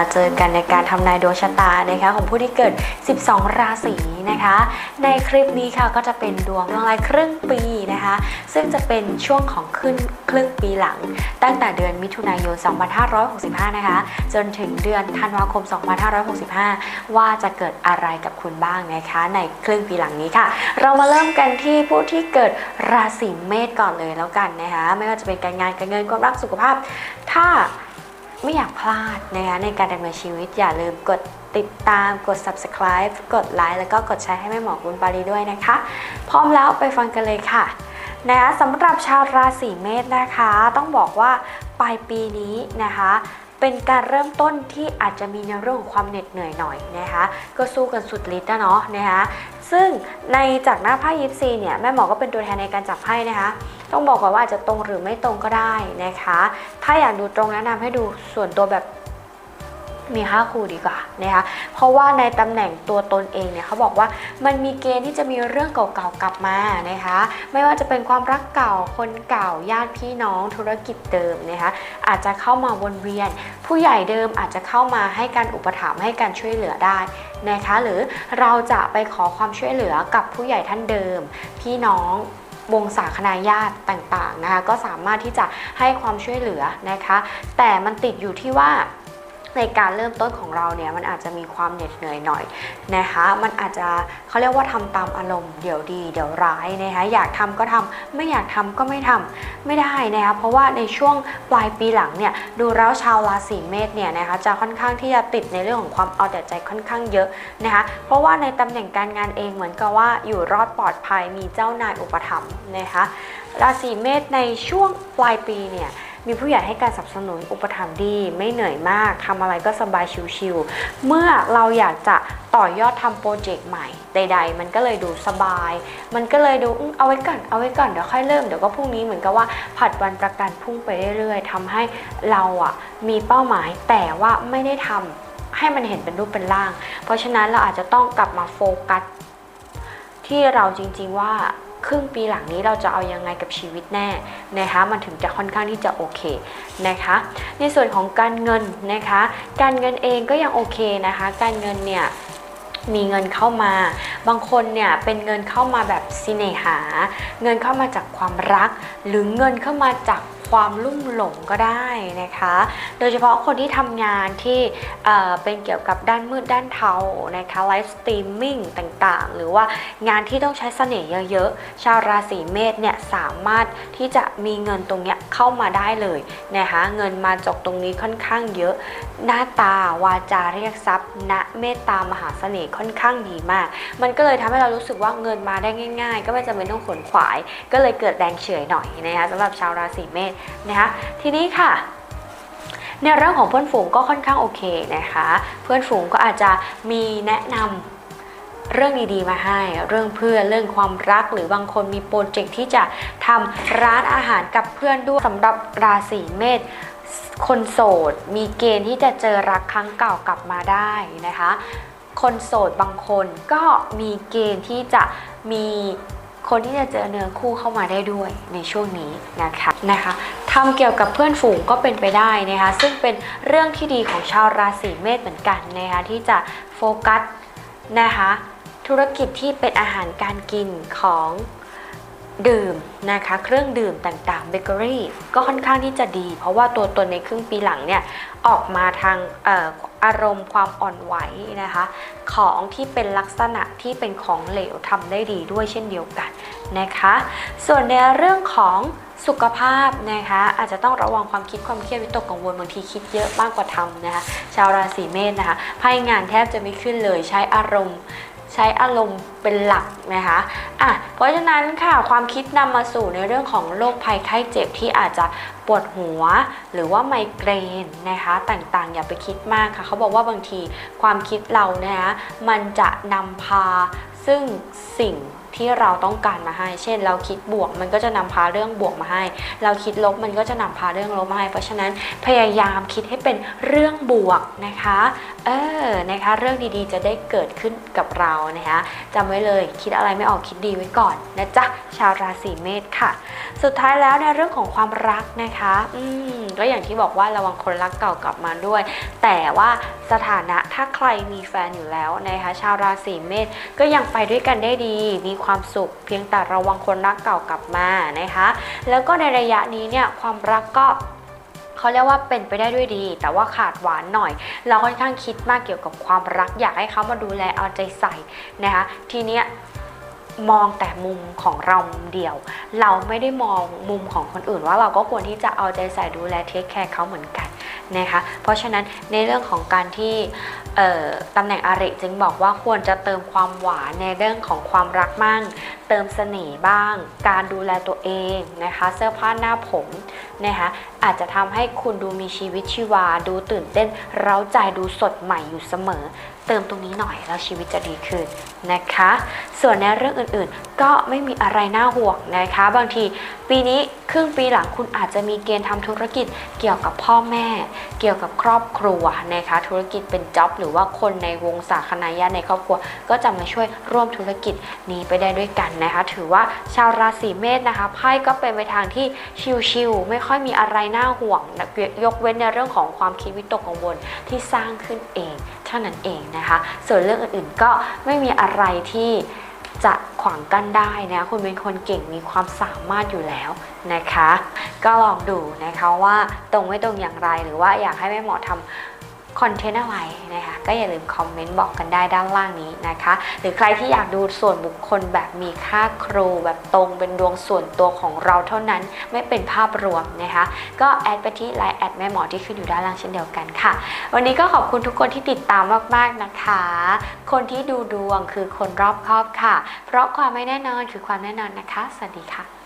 มาเจอกันในการทำนายดวงชะตานะคะของผู้ที่เกิด 12 ราศีนะคะ ในคลิปนี้ค่ะก็จะเป็นดวงดวงรายครึ่งปีนะคะ ซึ่งจะเป็นช่วงของขึ้นครึ่งปีหลัง ตั้งแต่เดือนมิถุนายน 2565 นะคะ จนถึงเดือนธันวาคม 2565 ว่าจะเกิดอะไรกับคุณบ้างนะคะ ในครึ่งปีหลังนี้ค่ะ เรามาเริ่มกันที่ผู้ที่เกิดราศีเมษก่อนเลยแล้วกันนะคะ ไม่ว่าจะเป็นการงานการเงินความรักสุขภาพ ถ้า ไม่อยากพลาดนะคะในการดำเนินชีวิต อย่าลืมกดติดตามกด subscribe กดไลค์แล้วก็กดแชร์ให้แม่หมอคุณปารีด้วยนะคะ พร้อมแล้วไปฟังกันเลยค่ะ นะคะสำหรับชาวราศีเมษนะคะ ต้องบอกว่าปลายปีนี้นะคะเป็นการเริ่มต้นที่อาจจะมีในเรื่องของความเหน็ดเหนื่อยหน่อยนะคะ ก็สู้กันสุดฤทธิ์นะเนาะนะคะซึ่งในจากหน้าไพ่ยิปซีเนี่ยแม่หมอก็เป็นตัวแทนในการจับไพ่นะคะ ต้องบอกก่อนว่าอาจจะตรงหรือไม่ตรงก็ได้นะคะ ถ้าอยากดูตรงแนะนำให้ดูส่วนตัวแบบ มีค่าครูดีกว่านะคะเพราะว่าในตำแหน่งตัวตนเองเนี่ยเขาบอกว่ามันมีเกณฑ์ที่จะมีเรื่องเก่าๆกลับมานะคะไม่ว่าจะเป็นความรักเก่าคนเก่าญาติพี่น้องธุรกิจเดิมนะคะอาจจะเข้ามาวนเวียน ผู้ใหญ่เดิมอาจจะเข้ามาให้การอุปถัมภ์ให้การช่วยเหลือได้นะคะหรือเราจะไปขอความช่วยเหลือกับผู้ใหญ่ท่านเดิม พี่น้องวงศาคณาญาติต่างๆนะคะก็สามารถที่จะให้ความช่วยเหลือนะคะ แต่มันติดอยู่ที่ว่า ในการเริ่มต้นของเราเนี่ยมันอาจจะมีความเหน็ดเหนื่อยหน่อยนะคะ มันอาจจะเขาเรียกว่าทำตามอารมณ์เดี๋ยวดีเดี๋ยวร้ายนะคะอยากทำก็ทำไม่อยากทำก็ไม่ทำไม่ได้นะคะเพราะว่าในช่วงปลายปีหลังเนี่ยดูแล้วชาวราศีเมษเนี่ยนะคะจะค่อนข้างที่จะติดในเรื่องของความเอาแต่ใจค่อนข้างเยอะนะคะเพราะว่าในตำแหน่งการงานเองเหมือนกับว่าอยู่รอดปลอดภัยมีเจ้านายอุปถัมภ์นะคะราศีเมษในช่วงปลายปีเนี่ย มีผู้ใหญ่ให้การสนับสนุนอุปถัมภ์ดี ไม่เหนื่อยมากทำอะไรก็สบายชิวๆเมื่อเราอยากจะต่อยอดทำโปรเจกต์ใหม่ใด ๆ มันก็เลยดูสบาย มันก็เลยดูอืมเอาไว้ก่อนเอาไว้ก่อนเดี๋ยวค่อยเริ่มเดี๋ยวก็พรุ่งนี้เหมือนกับว่าผัดวันประกันพรุ่งไปเรื่อยๆทำให้เราอะมีเป้าหมายแต่ว่าไม่ได้ทำให้มันเห็นเป็นรูปเป็นร่าง เพราะฉะนั้นเราอาจจะต้องกลับมาโฟกัสที่เราจริงๆว่า ครึ่งปีหลังนี้เราจะเอายังไงกับชีวิตแน่นะคะมันถึงจะค่อนข้างที่จะโอเคนะคะในส่วนของการเงินนะคะ การเงินเองก็ยังโอเคนะคะ การเงินเนี่ยมีเงินเข้ามา บางคนเนี่ยเป็นเงินเข้ามาแบบสิเนหา เงินเข้ามาจากความรัก หรือเงินเข้ามาจาก ความลุ่มหลงก็ได้นะคะ โดยเฉพาะคนที่ทำงานที่เเป็นเกี่ยวกับด้านมืดด้านเทานะคะไลฟ์สตรีมมิ่งต่างๆ หรือว่างานที่ต้องใช้เสน่ห์เยอะๆ ชาวราศีเมษเนี่ยสามารถที่จะมีเงินตรงเนี้ยเข้ามาได้เลยนะคะเงินมาจกตรงนี้ค่อนข้างเยอะ หน้าตาวาจาเรียกทรัพย์ณเมตตามหาเสน่ห์ค่อนข้างดีมาก มันก็เลยทำให้เรารู้สึกว่าเงินมาได้ง่าย ๆ ก็ไม่จำเป็นต้องขนขวาย ก็เลยเกิดแรงเฉยหน่อยนะคะสำหรับชาวราศีเมษนะคะทีนี้ค่ะในเรื่องของเพื่อนฝูงก็ค่อนข้างโอเคนะคะ เพื่อนฝูงก็อาจจะมีแนะนำเรื่องดีๆมาให้ เรื่องเพื่อนเรื่องความรักหรือบางคนมีโปรเจกต์ที่จะทำร้านอาหารกับเพื่อนด้วยสำหรับราศีเมษคนโสด มีเกณฑ์ที่จะเจอรักครั้งเก่ากลับมาได้นะคะ คนโสดบางคนก็มีเกณฑ์ที่จะมี คนที่จะเจอเนื้อคู่เข้ามาได้ด้วยในช่วงนี้นะคะนะคะทำเกี่ยวกับเพื่อนฝูงก็เป็นไปได้นะคะซึ่งเป็นเรื่องที่ดีของชาวราศีเมษเหมือนกันนะคะที่จะโฟกัสนะคะธุรกิจที่เป็นอาหารการกินของ ดื่มนะคะเครื่องดื่มต่างๆเบเกอรี่ก็ค่อนข้างที่จะดี เพราะว่าตัวตนในครึ่งปีหลังเนี่ยออกมาทางอออารมณ์ความอ่อนไหวนะคะ ของที่เป็นลักษณะที่เป็นของเหลวทำได้ดีด้วยเช่นเดียวกันนะคะ ส่วนในเรื่องของสุขภาพนะคะอาจจะต้องระวังความคิดความเครียดวิตกกังวลบางทีคิดเยอะมากกว่าทำนะคะชาวราศีเมษนะคะไพ่งานแทบจะไม่ขึ้นเลยใช้อารมณ์ ใช้อารมณ์เป็นหลักนะคะอะเพราะฉะนั้นค่ะความคิดนำมาสู่ในเรื่องของโรคภัยไข้เจ็บที่อาจจะปวดหัว หรือว่าไมเกรนนะคะต่างๆ อย่าไปคิดมากค่ะ เขาบอกว่าบางทีความคิดเรานะคะมันจะนำพาซึ่งสิ่ง ที่เราต้องการมาให้ เช่น เราคิดบวกมันก็จะนำพาเรื่องบวกมาให้ เราคิดลบมันก็จะนำพาเรื่องลบมาให้ เพราะฉะนั้นพยายามคิดให้เป็นเรื่องบวกนะคะ เออ นะคะ เรื่องดีๆ จะได้เกิดขึ้นกับเรานะคะจำไว้เลยคิดอะไรไม่ออกคิดดีไว้ก่อนนะจ๊ะ ชาวราศีเมษค่ะ สุดท้ายแล้วในเรื่องของความรักนะคะ อืมก็อย่างที่บอกว่าระวังคนรักเก่ากลับมาด้วย แต่ว่าสถานะถ้าใครมีแฟนอยู่แล้วนะคะ ชาวราศีเมษก็ยังไปด้วยกันได้ดี มีความสุข เพียงแต่ระวังคนรักเก่ากลับมานะคะ แล้วก็ในระยะนี้เนี่ยความรักก็เขาเรียกว่าเป็นไปได้ด้วยดี แต่ว่าขาดหวานหน่อย เราค่อนข้างคิดมากเกี่ยวกับความรัก อยากให้เขามาดูแลเอาใจใส่นะคะทีเนี้ยมองแต่มุมของเราเดียว เราไม่ได้มองมุมของคนอื่นว่าเราก็ควรที่จะเอาใจใส่ดูแลเทคแคร์เขาเหมือนกัน นะคะเพราะฉะนั้นในเรื่องของการที่ตำแหน่งอาริจึงบอกว่าควรจะเติมความหวานในเรื่องของความรักมั่ง เติมเสน่ห์บ้าง การดูแลตัวเองนะคะ เสื้อผ้าหน้าผมนะคะอาจจะทำให้คุณดูมีชีวิตชีวา ดูตื่นเต้น เร้าใจดูสดใหม่อยู่เสมอ เติมตรงนี้หน่อยแล้วชีวิตจะดีขึ้นนะคะ ส่วนในเรื่องอื่นๆ ก็ไม่มีอะไรน่าห่วงนะคะ บางทีปีนี้ครึ่งปีหลังคุณอาจจะมีเกณฑ์ทำธุรกิจเกี่ยวกับพ่อแม่ เกี่ยวกับครอบครัวนะคะ ธุรกิจเป็นจ็อบหรือว่าคนในวงสาคนาญาติในครอบครัว ก็จะมาช่วยร่วมธุรกิจนี้ไปได้ด้วยกันนะคะ ถือว่าชาวราศีเมษนะคะไพ่ก็เป็นไปทางที่ชิลๆไม่ค่อยมีอะไรน่าห่วง ยกเว้นในเรื่องของความคิดวิตกกังวลที่สร้างขึ้นเอง เท่านั้นเองนะคะ ส่วนเรื่องอื่นๆก็ไม่มีอะไรที่จะขวางกั้นได้นะคุณเป็นคนเก่งมีความสามารถอยู่แล้วนะคะ ก็ลองดูนะคะว่าตรงไม่ตรงอย่างไรหรือว่าอยากให้แม่หมอทำ คอนเทนต์อะไรนะคะก็อย่าลืมคอมเมนต์บอกกันได้ด้านล่างนี้นะคะ หรือใครที่อยากดูส่วนบุคคลแบบมีค่าครูแบบตรงเป็นดวงส่วนตัวของเราเท่านั้นไม่เป็นภาพรวมนะคะ ก็แอดไปที่ไลน์แอดแม่หมอที่ขึ้นอยู่ด้านล่างเช่นเดียวกันค่ะ วันนี้ก็ขอบคุณทุกคนที่ติดตามมากๆนะคะ คนที่ดูดวงคือคนรอบครอบค่ะ เพราะความไม่แน่นอนคือความแน่นอนนะคะ สวัสดีค่ะ